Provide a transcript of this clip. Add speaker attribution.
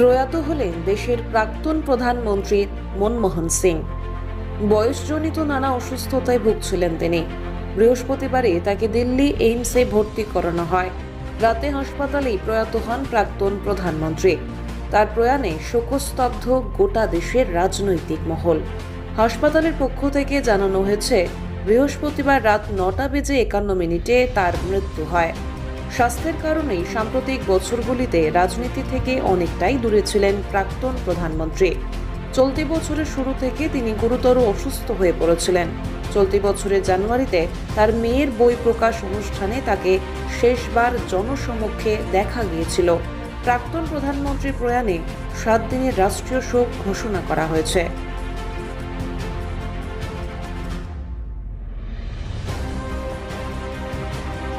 Speaker 1: প্রয়াত হলেন দেশের প্রাক্তন প্রধানমন্ত্রী মনমোহন সিং। বয়সজনিত নানা অসুস্থতায় ভুগছিলেন তিনি। বৃহস্পতিবারে তাকে দিল্লি এইমসে ভর্তি করানো হয়। রাতে হাসপাতালেই প্রয়াত হন প্রাক্তন প্রধানমন্ত্রী। তার প্রয়াণে শোকস্তব্ধ গোটা দেশের রাজনৈতিক মহল। হাসপাতালের পক্ষ থেকে জানানো হয়েছে, বৃহস্পতিবার রাত নটা বেজে একান্ন মিনিটে তার মৃত্যু হয়। স্বাস্থ্যের কারণেই সাম্প্রতিক বছরগুলিতে রাজনীতি থেকে অনেকটাই দূরে ছিলেন প্রাক্তন প্রধানমন্ত্রী। চলতি বছরের শুরু থেকে তিনি গুরুতর অসুস্থ হয়ে পড়েছিলেন। চলতি বছরের জানুয়ারিতে তার মেয়ের বই প্রকাশ অনুষ্ঠানে তাকে শেষবার জনসমক্ষে দেখা গিয়েছিল। প্রাক্তন প্রধানমন্ত্রী প্রয়াণে সাত দিনের রাষ্ট্রীয় শোক ঘোষণা করা হয়েছে।